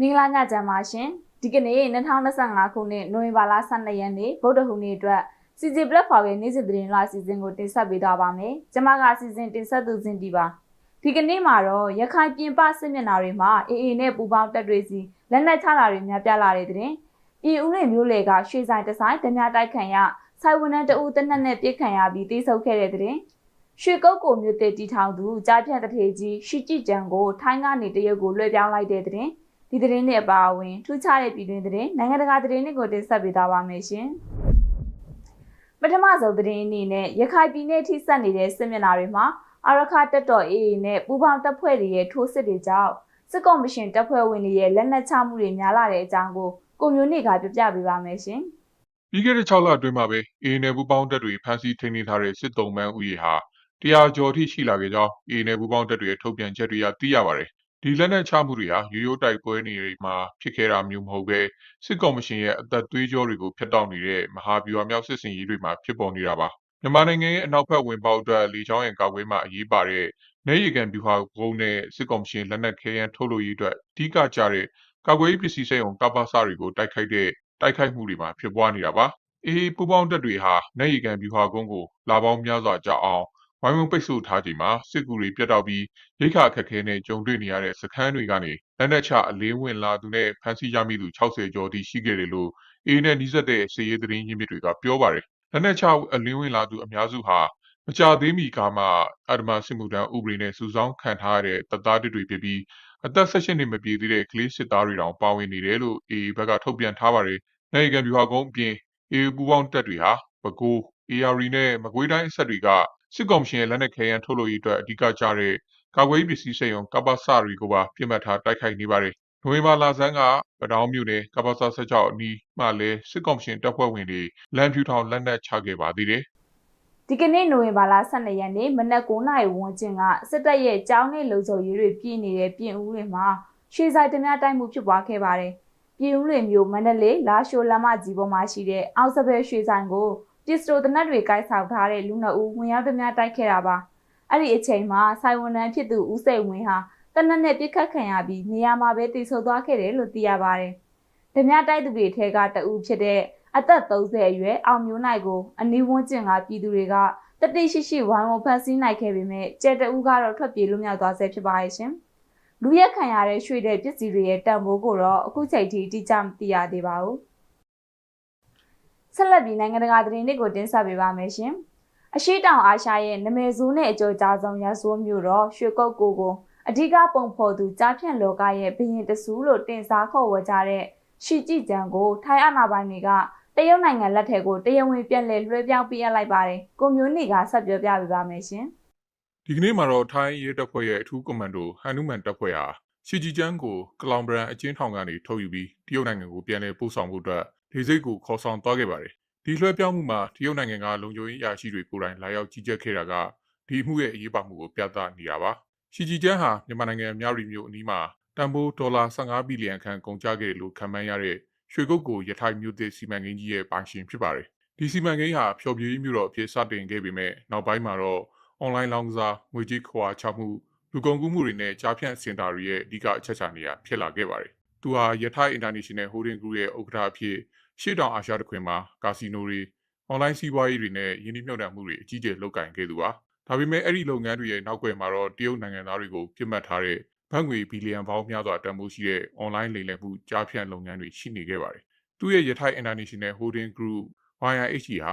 မင်္ဂလာညချမ်းပါရှင်ဒီကနေ့2025ခုနှစ်နိုဝင်ဘာလ12ရက်နေ့ဗုဒ္ဓဟူးနေ့အတွက် CJ Platform ရဲ့နေ့စဉ်သတင်းလွှာအစီအစဉ်ကိုတင်ဆက်ပေးသွားပါမယ်ကျွန်မကအစီအစဉ်တင်ဆက်သူစင်တီပါဒီကနေ့မှာတော့ရခိုင်ပြင်ပစစ်မျက်နှာတွေမှာအေအေနဲ့ပူပေါင်းတပ်တွေစီလက်နက်ချတာတွေများပြားလာတဲ့တဲ့တင်ပြည်ဦးလွင်မျိုးလေကရွှေဆိုင်တဆိုင်ဓမြတိုက်ခံရဆိုင်ဝန်ထမ်းတအူးတနက်နဲ့ပြစ်ခံရပြီးတိဆုတ်ခဲ့တဲ့တဲ့တင်ရွှေကုတ်ကိုမြို့တေတီထောင်သူကြားဖြတ်တထေကြီးရှီကြည်ကြံကိုထိုင်းကနေတရုတ်ကိုလွှဲပြောင်းလိုက်တဲ့တဲ့တင် ဒီသတင်းတွေအပါအဝင်ထူးခြားတဲ့ပြည်တွင်းသတင်းနိုင်ငံတကာသတင်းတွေကိုတင်ဆက်ပေးသွားပါမယ်ရှင်။ပထမဆုံးသတင်းအနေနဲ့ရခိုင်ပြည်နယ်ထိစပ်နေတဲ့စစ်မျက်နှာတွေမှာအာရခတက်တော် AA နဲ့ပူးပေါင်းတပ်ဖွဲ့တွေရဲ့ထိုးစစ်တွေကြောင့်စစ်ကော်မရှင်တပ်ဖွဲ့ဝင်တွေရဲ့လက်နက်ချမှုတွေများလာတဲ့အကြောင်းကိုကိုမျိုးနေကပြပြပေးပါမယ်ရှင်။ပြီးခဲ့တဲ့6လအတွင်းမှာပဲအေနယ်ဘူပေါင်းတပ်တွေဖမ်းဆီးထိန်းသိမ်းထားတဲ့စစ်တုံးမန်းဦးရေဟာတရားကျော်ထိရှိလာခဲ့ကြောင်းအေနယ်ဘူပေါင်းတပ်တွေရဲ့ထုတ်ပြန်ချက်တွေကသိရပါတယ်။ ဒီလက်နက်ချမှုတွေဟာရိုးရိုးတိုက်ပွဲနေတွေမှာဖြစ်ခဲ့တာမျိုးမဟုတ်ပဲစစ်ကော်မရှင်ရဲ့အသက်သွေးကြောတွေကိုဖျက်တောက်နေတဲ့မဟာဗျူဟာမြောက်စစ်စင်ရေးတွေမှာဖြစ်ပေါ်နေတာပါ။မြန်မာနိုင်ငံရဲ့အနောက်ဘက်ဝင်ပေါက်အတွက်လေချောင်းရဲ့ကာကွယ်မှာအရေးပါတဲ့နေရီကန်ဗျူဟာဘုံနဲ့စစ်ကော်မရှင်လက်နက်ခဲယမ်းထုတ်လို့ရေးအတွက်အဓိကကျတဲ့ကာကွယ်ရေးပစ္စည်းစိတ်ုံကပ္ပစတွေကိုတိုက်ခိုက်တဲ့တိုက်ခိုက်မှုတွေမှာဖြစ်ပွားနေတာပါ။အေးပူပေါင်းတပ်တွေဟာနေရီကန်ဗျူဟာကုန်းကိုလာပေါင်းများစွာကြာအောင် ဝိုင်းဝန်းပိတ်ဆို့ထားချိန်မှာစစ်ကူတွေပြတ်တောက်ပြီးရိခါအခက်ခဲနဲ့ကြုံတွေ့နေရတဲ့စခန်းတွေကနေလက်နက်ချအလင်းဝင်လာသူနဲ့ဖမ်းဆီးရမိသူ60ကျော်ထိရှိခဲ့တယ်လို့အေးနဲ့နှီးစက်တဲ့စစ်ရေးသတင်းရင်းမြစ်တွေကပြောပါတယ်။လက်နက်ချအလင်းဝင်လာသူအများစုဟာမကြသေးမီကမှအဒမစစ်မှုထမ်းဥပဒေနဲ့စုဆောင်းခံထားရတဲ့တပ်သားတွေဖြစ်ပြီးအသက်16နှစ်မပြည့်သေးတဲ့ကလေးစစ်သားတွေတောင်ပါဝင်နေတယ်လို့အေးဘက်ကထုတ်ပြန်ထားပါတယ်။နိုင်ငံဗျူဟာကုန်းအပြင်အေးပူပေါင်းတပ်တွေဟာပဲခူး AR နဲ့မကွေးတိုင်းအဆက်တွေက စစ်ကောင်စီရဲ့လက်နက်ခဲယမ်းထုတ်လို့ရေးအတွက်အဓိကကျတဲ့ကာကွယ်ရေးပစ္စည်းစိတ်ုံကပ္ပစတွေကိုပါပြစ်မှတ်ထားတိုက်ခိုက်နေပါတယ်။နိုဝင်ဘာလဆန်းကပတောင်းမြို့နယ်ကပ္ပစ16အနီးမှလည်းစစ်ကောင်စီတပ်ဖွဲ့ဝင်တွေလမ်းဖြူထောင်လက်နက်ချခဲ့ပါသေးတယ်။ဒီကနေ့နိုဝင်ဘာလ12ရက်နေ့မနက်9:00နာရီဝန်းကျင်ကစစ်တပ်ရဲ့ကြောင်းနဲ့လုံခြုံရေးတွေပြည်နေတဲ့ပြင်ဦးလွင်မှာရွှေဆိုင်ဓမြတိုက်မှုဖြစ်ပွားခဲ့ပါတယ်။ပြင်ဦးလွင်မြို့မန္တလေးလာရှိုလမ်းမကြီးပေါ်မှာရှိတဲ့အောက်စပယ်ရွှေဆိုင်ကို ပစ္စတိုတနက်တွေကိုက်ဆောင်ထားတဲ့လူနှစ်ဦးဝင်ရောက်ဓမြတိုက်ခဲ့တာပါ။အဲ့ဒီအချိန်မှာဆိုင်ဝန်ထမ်းဖြစ်သူဦးစိန်ဝင်းဟာတနက်နဲ့ပြစ်ခတ်ခံရပြီးနေရာမှာပဲတည်ဆုံသွားခဲ့တယ်လို့သိရပါတယ်။ဓမြတိုက်သူတွေထဲကတဦးဖြစ်တဲ့အသက်30အရွယ်အောင်မျိုးနိုင်ကိုအနီးဝန်းကျင်ကပြည်သူတွေကတတိရှိရှိဝိုင်းဝန်းဖန်ဆီးနိုင်ခဲ့ပေမဲ့ကျဲတဦးကတော့ထွက်ပြေးလွတ်မြောက်သွားဆဲဖြစ်ပါရဲ့ရှင်။လူရက်ခံရတဲ့ရွှေတဲ့ပစ္စည်းတွေရဲ့တန်ဖိုးကိုတော့အခုချိန်ထိတိကျမသိရသေးပါဘူး။ ဆက်လက်ပြီးနိုင်ငံတကာသတင်းတွေကိုတင်ဆက်ပေးပါမယ်ရှင်။အရှိတောင်အာရှရဲ့နမဲဇိုးနဲ့အကျော်ကြားဆုံးရဆိုးမျိုးတော့ရွှေကုတ်ကိုကိုအဓိကပုံဖော်သူကြားဖြန့်လောကရဲ့ဘရင်တဆူးလို့တင်စားခေါ်ဝေကြတဲ့ရှီကြည်ကြံကိုထိုင်းအာဏာပိုင်တွေကတရုတ်နိုင်ငံလက်ထက်ကိုတရားဝင်ပြန်လည်လွှဲပြောင်းပေးအပ်လိုက်ပါတယ်။ကိုမျိုးနေကဆက်ပြောပြပေးပါမယ်ရှင်။ဒီကနေ့မှာတော့ထိုင်းရဲတပ်ဖွဲ့ရဲ့အထူးကွန်မန်ဒိုဟန်နူမန်တပ်ဖွဲ့ဟာရှီဂျီကျန်းကိုကလောင်ဘရန်အချင်းထောင်ကနေထုတ်ယူပြီးတရုတ်နိုင်ငံကိုပြန်လည်ပို့ဆောင်ဖို့အတွက် ဒေစိတ်ကိုခေါ်ဆောင်သွားခဲ့ပါတယ်။ဒီလွှဲပြောင်းမှုမှာတရုတ်နိုင်ငံကလုံခြုံရေးအရာရှိတွေကိုယ်တိုင်လာရောက်ကြီးကြပ်ခဲ့တာကဒီအမှုရဲ့အရေးပါမှုကိုပြသနေတာပါ။ရှီဂျီကျန်းဟာမြန်မာနိုင်ငံမြရီမြို့အနီးမှာတန်ဖိုးဒေါ်လာ15ဘီလီယံခန့်ကုန်ကျခဲ့လို့ခံမှန်းရတဲ့ရွှေကုတ်ကိုရထိုင်မြို့သစ်စီမံကိန်းကြီးရဲ့ပိုင်ရှင်ဖြစ်ပါတယ်။ဒီစီမံကိန်းဟာဖျော်ဖြေရေးမြို့တော်အဖြစ်စတင်ခဲ့ပေမဲ့နောက်ပိုင်းမှာတော့ online လောင်းကစားငွေကြေးခွာချမှုလူကုန်ကူးမှုတွေနဲ့ကြားဖြန့်စင်တာတွေရဲ့အဓိကအချက်ချာနေရာဖြစ်လာခဲ့ပါတယ်။သူဟာရထိုင် International Holding Group ရဲ့ဥက္ကဋ္ဌအဖြစ် ရှေ့တောင်အာရှတခွင်မှာကာစီနိုတွေ online စီးပွားရေးတွေနဲ့ယင်းနှိမ့်မြှုပ်နှံမှုတွေအကြီးအကျယ်လုပ်ကိုင်ခဲ့သူပါ။ဒါပေမဲ့အဲ့ဒီလုပ်ငန်းတွေရဲ့နောက်ွယ်မှာတော့တရုတ်နိုင်ငံသားတွေကိုပြစ်မှတ်ထားတဲ့ဘဏ်ငွေဘီလီယံပေါင်းများစွာတန်ဖိုးရှိတဲ့ online လိမ်လည်မှုကြားဖြန့်လုပ်ငန်းတွေရှိနေခဲ့ပါတယ်။သူ့ရဲ့ရထိုင် International Holding Group YIH ဟာ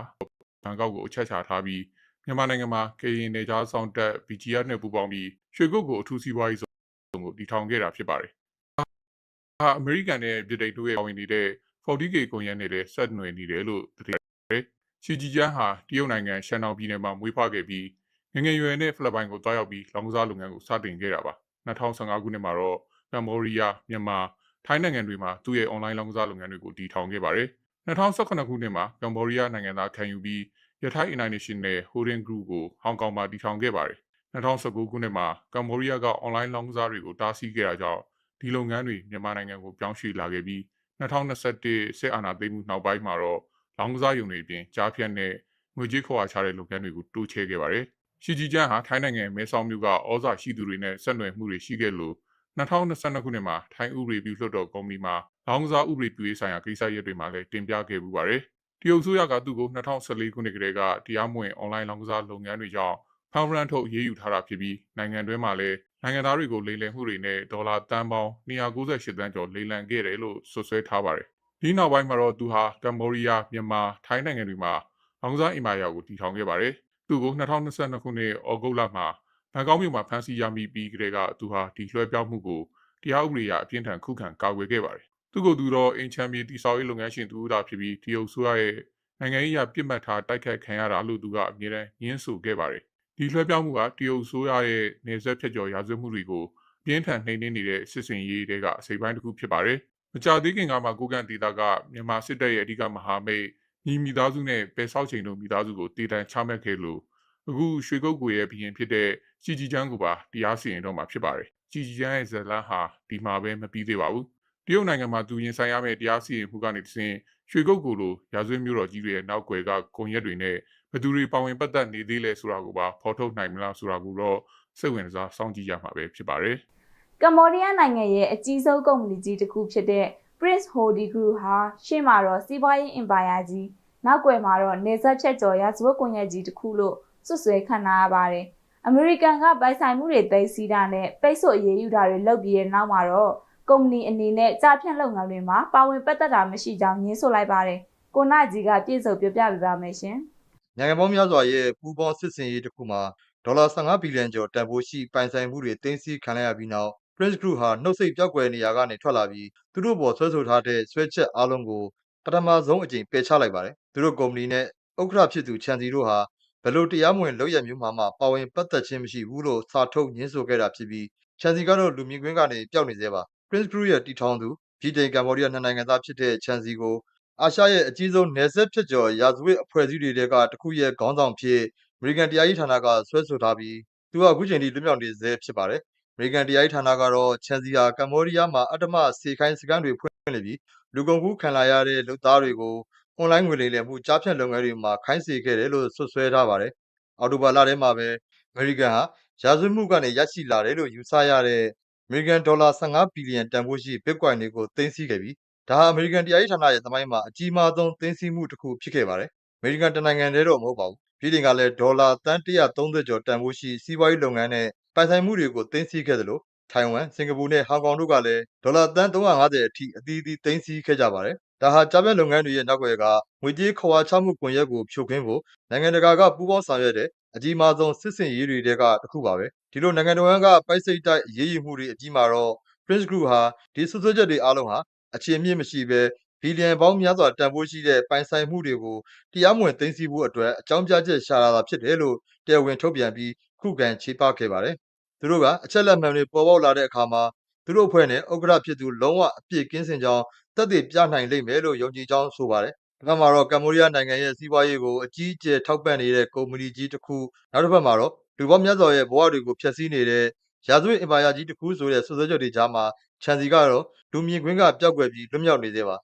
ဘန်ကောက်ကိုအချက်ချထားပြီးမြန်မာနိုင်ငံမှာကရင်နယ်ခြားဆောင်တက် BGR နဲ့ပူးပေါင်းပြီးရွှေကုတ်ကိုအထူးစီးပွားရေးဆောင်ကိုတည်ထောင်ခဲ့တာဖြစ်ပါတယ်။ဟာအမေရိကန်နဲ့ပြည်ထောင်တို့ရဲ့ပါဝင်နေတဲ့ 40K ကွန်ရက်နဲ့လည်းဆက်နွယ်နေတယ်လို့သိရတယ်။ရှီဂျီကျန်းဟာတရုတ်နိုင်ငံရှန်တောင်ပြည်နယ်မှာမွေးဖွားခဲ့ပြီးငငယ်ရွယ်နဲ့ဖိလစ်ပိုင်ကိုတွားရောက်ပြီးလောင်ကစားလုပ်ငန်းကိုစတင်ခဲ့တာပါ။2015ခုနှစ်မှာတော့ကမ္ဘောဒီးယားမြန်မာထိုင်းနိုင်ငံတွေမှာသူ့ရဲ့ online လောင်ကစားလုပ်ငန်းတွေကိုတည်ထောင်ခဲ့ပါတယ်။2018ခုနှစ်မှာကမ္ဘောဒီးယားနိုင်ငံသားခံယူပြီးရထိုင်း International Holding Group ကိုဟောင်ကောင်မှာတည်ထောင်ခဲ့ပါတယ်။2019ခုနှစ်မှာကမ္ဘောဒီးယားက online လောင်းကစားတွေကိုတားဆီးခဲ့တာကြောင့်ဒီလုပ်ငန်းတွေမြန်မာနိုင်ငံကိုပြောင်းရွှေ့လာခဲ့ပြီး 2021စစ်အာဏာသိမ်းမှုနောက်ပိုင်းမှာတော့လောင်းကစားရုံတွေအပြင်ကြားဖြတ်နဲ့ငွေကြေးခွာချတဲ့လုပ်ငန်းတွေကိုတိုးချဲ့ခဲ့ပါတယ်။ရှီဂျီကျန်းဟာထိုင်းနိုင်ငံမဲဆောက်မြို့ကဩဇာရှိသူတွေနဲ့ဆက်နွယ်မှုတွေရှိခဲ့လို့2022ခုနှစ်မှာထိုင်းဥပဒေပြုလွှတ်တော်ကော်မတီမှာလောင်းကစားဥပဒေပြုရေးဆိုင်ရာကိစ္စရပ်တွေမှာလည်းတင်ပြခဲ့ပူပါတယ်။တရုတ်ဆိုရကသူ့ကို2014ခုနှစ်ကတည်းကတရားမဝင်အွန်လိုင်းလောင်းကစားလုပ်ငန်းတွေကြောင့် ဖန်ဖရန်ထုတ်ရေးယူထားတာဖြစ်ပြီးနိုင်ငံတွင်းမှာလည်းနိုင်ငံသားတွေကိုလိမ်လည်မှုတွေနဲ့ဒေါ်လာတန်ပေါင်း298သန်းကျော်လိမ်လည်ခဲ့တယ်လို့ဆွဆွဲထားပါတယ်။ဒီနောက်ပိုင်းမှာတော့သူဟာကမ္ဘောဒီးယား၊မြန်မာ၊ထိုင်းနိုင်ငံတွေမှာလောင်းကစားအင်မာယာကိုတည်ထောင်ခဲ့ပါတယ်။သူ့ကို2022ခုနှစ်ဩဂုတ်လမှာဘန်ကောက်မြို့မှာဖမ်းဆီးရမိပြီးကတည်းကသူဟာဒီလွှဲပြောင်းမှုကိုတရားဥပဒေအရအပြင်းထန်ခုခံကာကွယ်ခဲ့ပါတယ်။သူ့ကိုယ်သူတော့အင်ချမ်ပီတီဆောက်ရေးလုပ်ငန်းရှင်သူသာဖြစ်ပြီးတရုတ်ဆိုရရဲ့နိုင်ငံရေးအရပြစ်မှတ်ထားတိုက်ခတ်ခံရတာလို့သူကအမြဲတမ်းညှင်းဆိုခဲ့ပါတယ်။ ဒီလွှဲပြောင်းမှုကတရုတ်ဆိုရရဲ့နေဆက်ဖြတ်ကျော်ရာဇဝတ်မှုတွေကိုပြင်းထန်နှိမ်နင်းနေတဲ့စစ်စင်ရေးတွေကအစိပ်ပိုင်းတစ်ခုဖြစ်ပါတယ်။မကြသေးခင်ကမှကိုကန်တီတာကမြန်မာစစ်တပ်ရဲ့အဓိကမဟာမိတ်ညီမိသားစုနဲ့ပယ်ဆောက်ချိန်တို့မိသားစုကိုတည်တံ့ချမှတ်ခဲ့လို့အခုရွှေကုတ်ကိုရဲ့ဘီရင်ဖြစ်တဲ့ជីជីချန်းကိုပါတရားစီရင်တော့မှာဖြစ်ပါတယ်။ជីជីချန်းရဲ့ဇလန်းဟာဒီမှာပဲမပြီးသေးပါဘူး။တရုတ်နိုင်ငံမှာသူရင်ဆိုင်ရမယ့်တရားစီရင်မှုကနေတစ်ဆင့်ရွှေကုတ်ကိုလိုရာဇဝတ်မျိုးတော်ကြီးတွေရဲ့နောက်ွယ်ကဂုံရက်တွေနဲ့ ဘယ်သူတွေပါဝင်ပတ်သက်နေသေးလဲဆိုတာကိုပါဖော်ထုတ်နိုင်မလားဆိုတာကိုတော့စိတ်ဝင်စားစောင့်ကြည့်ရမှာပဲဖြစ်ပါတယ်။ကမ္ဘောဒီးယားနိုင်ငံရဲ့အကြီးဆုံးကုမ္ပဏီကြီးတစ်ခုဖြစ်တဲ့ Prince Hodi Group ဟာရှေ့မှာတော့စီးပွားရေးအင်ပါယာကြီးနောက်ွယ်မှာတော့နေဆက်ချက်ကျော်ရာဇဝတ်ကွန်ရက်ကြီးတစ်ခုလို့စွတ်စွဲခံထားရပါတယ်။အမေရိကန်ကပိုင်ဆိုင်မှုတွေသိမ်းဆည်းတာနဲ့ပိတ်ဆို့အရေးယူတာတွေလုပ်ပြီးတဲ့နောက်မှာတော့ကုမ္ပဏီအနေနဲ့ကြားဖြန့်လုပ်ငန်းတွေမှာပါဝင်ပတ်သက်တာမရှိကြောင်းညင်းဆိုလိုက်ပါတယ်။ကိုနာကြီးကပြည့်စုံပြပြပေးပါမယ်ရှင်။ နိုင်ငံပေါင်းများစွာရဲ့ပူးပေါင်းစစ်စင်ရေးတစ်ခုမှာဒေါ်လာ15ဘီလီယံကျော်တန်ဖိုးရှိပိုင်ဆိုင်မှုတွေတင်းစီခံလိုက်ရပြီးနောက် Prince Group ဟာနှုတ်ဆက်ပြောက်ကွယ်နေရာကနေထွက်လာပြီးသူတို့ပေါ်ဆွဲဆိုထားတဲ့ဆွဲချက်အားလုံးကိုပထမဆုံးအကြိမ်ပယ်ချလိုက်ပါတယ်။သူတို့ကုမ္ပဏီနဲ့ဥက္ကဋ္ဌဖြစ်သူချန်စီတို့ဟာဘယ်လိုတရားမဝင်လုပ်ရမျိုးမှမှပါဝင်ပတ်သက်ခြင်းမရှိဘူးလို့စာထုတ်ညင်းဆိုခဲ့တာဖြစ်ပြီးချန်စီကတော့လူမြင်ကွင်းကနေပျောက်နေသေးပါ။ Prince Group ရဲ့တည်ထောင်သူဗြိတိန်ကမ္ဘောဒီးယားနှစ်နိုင်ငံသားဖြစ်တဲ့ချန်စီကို အာရှရဲ့အကြီးဆုံးနယ်စပ်ဖြစ်ကျော်ရာဇဝတ်အဖွဲ့အစည်းတွေထဲကတစ်ခုရဲ့ခေါင်းဆောင်ဖြစ်အမေရိကန်တရားရေးဌာနကဆွဲဆိုထားပြီးသူကအခုချိန်ထိလွတ်မြောက်နေဆဲဖြစ်ပါတယ်။အမေရိကန်တရားရေးဌာနကတော့ချန်စီဟာကမ္ဘောဒီးယားမှာအတ္တမစေခိုင်းစခန်းတွေဖွင့်နေပြီးလူကုန်ကူးခံလာရတဲ့လူသားတွေကိုအွန်လိုင်းငွေလိမ်လည်မှုကြားဖြတ်လုပ်ငန်းတွေမှာခိုင်းစေခဲ့တယ်လို့ဆွဆွဲထားပါတယ်။အော်တိုဘာလထဲမှာပဲအမေရိကန်ဟာရာဇဝတ်မှုကနေရရှိလာတယ်လို့ယူဆရတဲ့အမေရိကန်ဒေါ်လာ15ဘီလီယံတန်ဖိုးရှိ Bitcoin တွေကိုသိမ်းဆည်းခဲ့ပြီး ဒါဟာအမေရိကန်တရားရေးဌာနရဲ့သမိုင်းမှာအကြီးမားဆုံးသိမ်းဆည်းမှုတစ်ခုဖြစ်ခဲ့ပါတယ်။အမေရိကန်တနိုင်ငံတည်းတော့မဟုတ်ပါဘူး။ပြည်တင်ကလည်းဒေါ်လာတန်း130ကျော်တန်ဖိုးရှိစီးပွားရေးလုပ်ငန်းနဲ့ပိုင်ဆိုင်မှုတွေကိုသိမ်းဆည်းခဲ့သလိုထိုင်ဝမ်၊စင်ကာပူနဲ့ဟောင်ကောင်တို့ကလည်းဒေါ်လာတန်း350အထိအသီးသီးသိမ်းဆည်းခဲ့ကြပါတယ်။ဒါဟာကြားဖြတ်လုပ်ငန်းတွေရဲ့နောက်ွယ်ကငွေကြေးခဝါချမှုကွန်ရက်ကိုဖြိုခွင်းဖို့နိုင်ငံတကာကပူးပေါင်းဆောင်ရွက်တဲ့အကြီးမားဆုံးစစ်စင်ရေးတွေထဲကတစ်ခုပါပဲ။ဒီလိုနိုင်ငံတော်ဝန်ကပိုက်စိတ်တိုက်အရေးယူမှုတွေအပြီးမှာတော့ Prince Group ဟာဒီဆွဆွဲချက်တွေအားလုံးဟာ အခြေအမြစ်မရှိဘဲဘီလီယံပေါင်းများစွာတန်ဖိုးရှိတဲ့ပိုင်ဆိုင်မှုတွေကိုတရားမဝင်သိမ်းဆည်းဖို့အတွက်အကြောင်းပြချက်ရှာလာတာဖြစ်တယ်လို့တရားဝင်ထုတ်ပြန်ပြီးခုခံချေပခဲ့ပါတယ်။သူတို့ကအချက်လက်မှန်တွေပေါ်ပေါက်လာတဲ့အခါမှာသူတို့အဖွဲ့နဲ့ဥက္ကဋ္ဌဖြစ်သူလုံးဝအပြစ်ကင်းစင်ကြောင်းသက်သေပြနိုင်လိမ့်မယ်လို့ယုံကြည်ကြောင်းဆိုပါတယ်။ဒီဘက်မှာတော့ကမ္ဘောဒီးယားနိုင်ငံရဲ့စီးပွားရေးကိုအကြီးအကျယ်ထောက်ပံ့နေတဲ့ကုမ္ပဏီကြီးတစ်ခုနောက်တစ်ဖက်မှာတော့လူပေါင်းများစွာရဲ့ဘဝတွေကိုဖျက်ဆီးနေတဲ့ ရာဇဝတ်အင်ပါယာကြီးတစ်ခုဆိုတဲ့ဆွဆွဲချက်တွေကြားမှာချန်စီကတော့လူမြင်ကွင်းကပျောက်ကွယ်ပြီးလွတ်မြောက်နေသေးပါ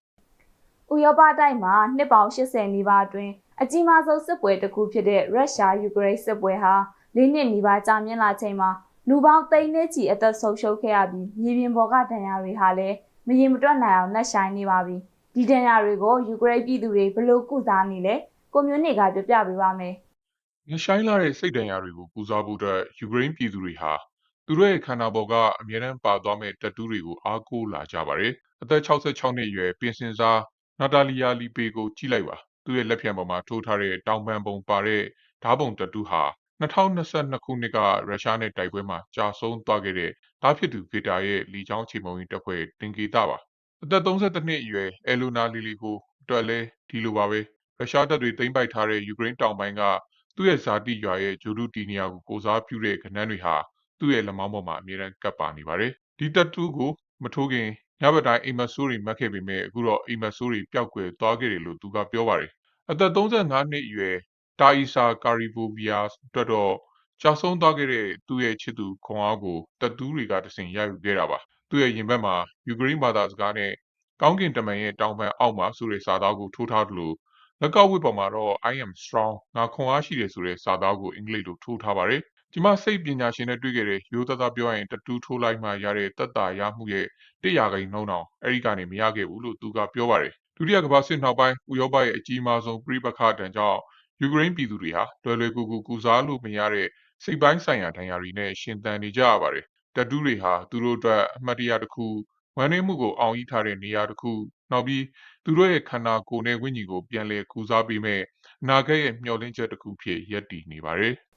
ဥရောပတိုက်မှာနှစ်ပေါင်း80နီးပါးအတွင်းအကြီးမားဆုံးစစ်ပွဲတစ်ခုဖြစ်တဲ့ရုရှားယူကရိန်းစစ်ပွဲဟာ၄နှစ်နီးပါးကြာမြင့်လာချိန်မှာလူပေါင်းသိန်းနဲ့ချီအသက်ဆုံးရှုံးခဲ့ရပြီးမြေပြင်ပေါ်ကဒဏ်ရာတွေဟာလည်းမရင်မတွက်နိုင်အောင်နှက်ဆိုင်နေပါပြီဒီဒဏ်ရာတွေကိုယူကရိန်းပြည်သူတွေဘယ်လိုကုစားနေလဲကွန်မြူနတီကပြပြပေးပါမယ်ငရှိုင်းလာတဲ့စိတ်ဒဏ်ရာတွေကိုကုစားဖို့အတွက်ယူကရိန်းပြည်သူတွေဟာ သူတို့ရဲ့ခန္ဓာပေါ်ကအမြဲတမ်းပါသွားမဲ့တက်တူးတွေကိုအားကိုးလာကြပါတယ်။အသက်66နှစ်အရွယ်ပြင်စင်စားနာတာလီယာလီပေကိုကြည့်လိုက်ပါ။သူ့ရဲ့လက်ဖြံပေါ်မှာထိုးထားတဲ့တောင်ပန်ပုံပါတဲ့ဓားပုံတက်တူးဟာ2022ခုနှစ်ကရုရှားနဲ့တိုက်ပွဲမှာကြာဆုံးသွားခဲ့တဲ့ဓားဖြစ်သူဗီတာရဲ့လီချောင်းချိန်မုံရင်တပ်ဖွဲ့တင်ကေတာပါ။အသက်32နှစ်အရွယ်အဲလိုနာလီလီကိုအတွက်လဲဒီလိုပါပဲ။ရုရှားတပ်တွေသိမ်းပိုက်ထားတဲ့ယူကရိန်းတောင်ပိုင်းကသူ့ရဲ့ဇာတိရွာရဲ့ဂျိုဒူတီနီယာကိုကိုစားပြုတဲ့ကဏ္ဍတွေဟာ သူ့ရဲ့လက်မောင်းပေါ်မှာအမြဲတမ်းကပ်ပါနေပါတယ်။ဒီတက်တူးကိုမထိုးခင်ညဘက်တိုင်းအိမ်မက်ဆိုးတွေမှတ်ခဲ့ပေမဲ့အခုတော့အိမ်မက်ဆိုးတွေပျောက်ကွယ်သွားခဲ့တယ်လို့သူကပြောပါတယ်။အသက်35နှစ်အရွယ်တာအီဆာကာရီဘိုဗီယာအတွက်တော့ကြာဆုံးသွားခဲ့တဲ့သူ့ရဲ့ချစ်သူခွန်အားကိုတက်တူးတွေကတဆင်ရယူခဲ့တာပါ။သူ့ရဲ့ရင်ဘတ်မှာယူကရိန်းဘာသာစကားနဲ့ကောင်းကင်တမန်ရဲ့တောင်ပံအောက်မှာဆိုတဲ့စာသားကိုထိုးထားသလိုလက်ကောက်ဝတ်ပေါ်မှာတော့ I am strong ငါခွန်အားရှိတယ်ဆိုတဲ့စာသားကိုအင်္ဂလိပ်လိုထိုးထားပါတယ်။ ကျမစိတ်ပညာရှင်နဲ့တွေ့ခဲ့တဲ့ရိုးသားသားပြောရရင်တတူးထိုးလိုက်မှရတဲ့တက်တာရမှုရဲ့100ရာခိုင်နှုန်းတောင်အဲ့ဒီကနေမရခဲ့ဘူးလို့သူကပြောပါတယ်ဒုတိယကမ္ဘာစစ်နောက်ပိုင်းဥရောပရဲ့အကြီးမားဆုံးပြိပခါတန်ကြောင့်ယူကရိန်းပြည်သူတွေဟာလွယ်လွယ်ကူကူကူစားလို့မရတဲ့စိတ်ပိုင်းဆိုင်ရာဒဏ်ရာတွေနဲ့ရှင်သန်နေကြရပါတယ်တတူးတွေဟာသူတို့အတွက်အမှတ်တရတစ်ခုဝမ်းနည်းမှုကိုအောင်ဤထားတဲ့နေရာတစ်ခုနောက်ပြီးသူတို့ရဲ့ခန္ဓာကိုယ်နဲ့ဝိညာဉ်ကိုပြန်လည်ကူစားပေးမဲ့အနာဂတ်ရဲ့မျှော်လင့်ချက်တစ်ခုဖြစ်ရပ်တည်နေပါတယ်။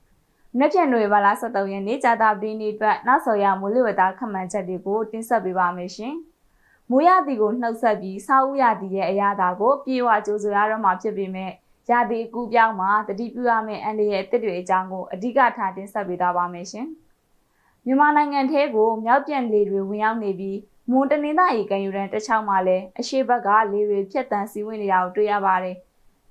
နှစ်ပြန်တွေပါလား73ရက်နေ့ကြာတာပင်းနေ့အတွက်နောက်ဆော်ရမိုးလေဝသခန့်မှန်းချက်တွေကိုတင်ဆက်ပေးပါမယ်ရှင်။မိုးရသည်ကိုနှုတ်ဆက်ပြီးဆောက်ဦးရသည်ရဲ့အရာသာကိုပြေဝကြိုးဆိုရတော့မှာဖြစ်ပေမဲ့ရာသီအကူပြောင်းမှာတတိပြုရမယ့်အန်ဒီရဲ့အစ်စ်တွေအကြောင်းကိုအဓိကထားတင်ဆက်ပေးသွားပါမယ်ရှင်။မြန်မာနိုင်ငံထဲကိုမြောက်ပြန်လေတွေဝင်ရောက်နေပြီးမွန်တနင်္သာရီကန်ယူရန်တစ်ချောင်းမှာလည်းအရှိဘက်ကလေတွေဖြတ်တန်းစီးဝင်နေတာကိုတွေ့ရပါတယ်။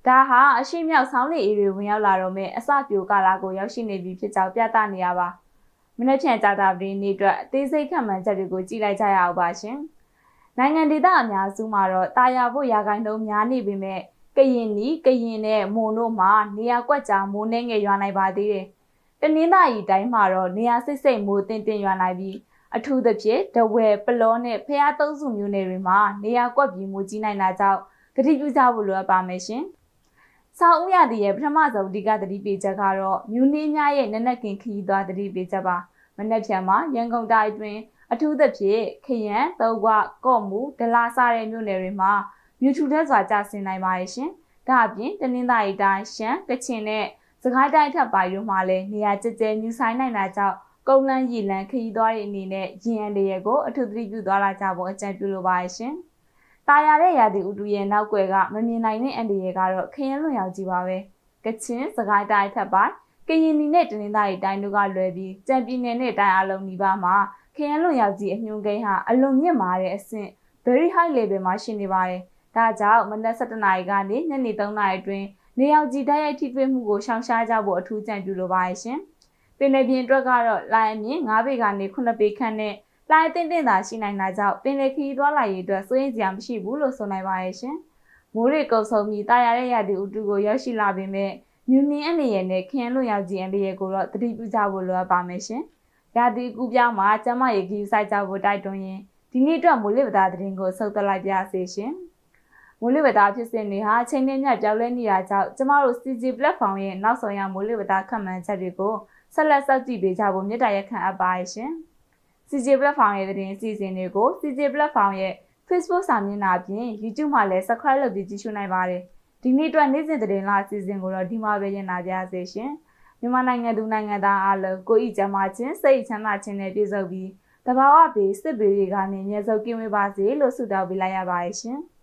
ဒါဟာအရှိမြောက်ဆောင်းလေအေးတွေဝင်ရောက်လာတော့မဲ့အစပြိုကာလာကိုရောက်ရှိနေပြီဖြစ်ကြောင်းပြသနေရပါ။မနေ့ဖြန်ကြာတာပရင်းနေ့အတွက်အသေးစိတ်ခံမှန်းချက်တွေကိုကြည့်လိုက်ကြရအောင်ပါရှင်။နိုင်ငံဒေသအများစုမှာတော့တာယာဖို့ရာဂိုင်းလုံးများနေပေမဲ့ကရင်နီကရင်နဲ့မွန်တို့မှာနေရာကွက်ကြားမိုးနှင်းငယ်ရွာနိုင်ပါသေးတယ်။တနင်္သာရီတိုင်းမှာတော့နေရာစိတ်စိတ်မိုးတင်တင်ရွာနိုင်ပြီးအထူးသဖြင့်တဝဲပလောနဲ့ဖျားသုံးစုမျိုးနယ်တွေမှာနေရာကွက်ပြီးမိုးကြီးနိုင်တာကြောင့်ဂတိပြုကြဖို့လိုအပ်ပါမယ်ရှင်။ ဆောင်းဦးရသည်ရဲ့ပထမဆုံးအဓိကသတိပေးချက်ကတော့မြူနှင်းများရဲ့နက်နက်ကင်ခရီးသွားသတိပေးချက်ပါ။မနက်ဖြန်မှာရန်ကုန်တိုင်းအတွင်းအထူးသဖြင့်ခရမ်း၊သုံးခွ၊ကော့မူ၊ဒလာစတဲ့မြို့နယ်တွေမှာမြူထူတဲ့စွာကျဆင်းနိုင်ပါရဲ့ရှင်။ဒါအပြင်တနင်္သာရီတိုင်းရှမ်းကချင်နဲ့စကိုင်းတိုင်းထပ်ပိုင်းတို့မှာလည်းနေရာကျကျမြူဆိုင်နိုင်တာကြောင့်ကုန်းလန်းရီလန်းခရီးသွားတွေအနေနဲ့ရင်အန်တရကိုအထူးသတိပြုသွားလာကြဖို့အကြံပြုလိုပါရဲ့ရှင်။ တာယာတဲ့ရာသီဥတုရဲ့နောက်ွယ်ကမမြင်နိုင်တဲ့အန္တရာယ်ကတော့ခရင်လွန်ရောက်ကြီးပါပဲ။ကချင်၊စကိုင်းတိုင်းထက်ပိုင်းကရင်နီနဲ့တနင်္သာရီတိုင်းတို့ကလွယ်ပြီးကြံပြည်နယ်နဲ့တိုင်းအလုံးနီးပါးမှာခရင်လွန်ရောက်ကြီးအညွှန်းကိန်းဟာအလွန်မြင့်မာတဲ့အဆင့် very high level မှာရှိနေပါတယ်။ဒါကြောင့်မနက်7:00နာရီကနေညနေ3:00နာရီအတွင်းနေရောက်ကြီးတိုက်ရိုက်ထိတွေ့မှုကိုရှောင်ရှားကြဖို့အထူးကြံပြုလိုပါရှင်။ပင်လယ်ပြင်အတွက်ကတော့လိုင်းအမြင့်9ပေကနေ9ပေခန့်နဲ့ လိုင်တင်တင်သာရှိနိုင်တာကြောင့်ပင်လယ်ခရီးသွားလာရေးအတွက်စိုးရိမ်စရာမရှိဘူးလို့ဆိုနိုင်ပါရဲ့ရှင်။မိုးရေကုပ်ဆုံးပြီးတာယာတဲ့ရာသီဥတုကိုရောက်ရှိလာပေမဲ့မြူနင်းအနေနဲ့နဲ့ခရမ်းလွန်ရောက်ကြီးအနေကိုတော့သတိပြုကြဖို့လိုအပ်ပါမယ်ရှင်။ရာသီကူးပြောင်းမှာကျမရေခီးဆိုင်ကြဖို့တိုက်တွန်းရင်ဒီနေ့အတွက်မိုးလေဝသသတင်းကိုဆုတ်သက်လိုက်ပါစေရှင်။မိုးလေဝသဖြစ်စဉ်တွေဟာအချိန်နဲ့မျှပြောင်းလဲနေတာကြောင့်ကျမတို့ CG platform ရဲ့နောက်ဆုံးရမိုးလေဝသခန့်မှန်းချက်တွေကိုဆက်လက်စောင့်ကြည့်ပေးကြဖို့မြစ်တာရက်ခံအပ်ပါရှင်။ CG platform ရဲ့သတင်းအစီအစဉ်တွေကို CG platform ရဲ့ Facebook စာမျက်နှာအပြင် YouTube မှာလည်း Subscribe လုပ်ပြီးကြည့်ရှုနိုင်ပါတယ်။ဒီနေ့အတွက်နေ့စဉ်သတင်းလာအစီအစဉ်ကိုတော့ဒီမှာပဲညနာပြစေရှင်။မြန်မာနိုင်ငံသူနိုင်ငံသားအားလုံးကိုယ်ဤကျမ်းမာခြင်းစိတ်ချမ်းသာခြင်းနဲ့ပြည့်စုံပြီးတဘာဝဘေးစစ်ဘေးတွေကနေအမြဲဆုံးကင်းဝေးပါစေလို့ဆုတောင်းပေးလိုက်ရပါတယ်ရှင်။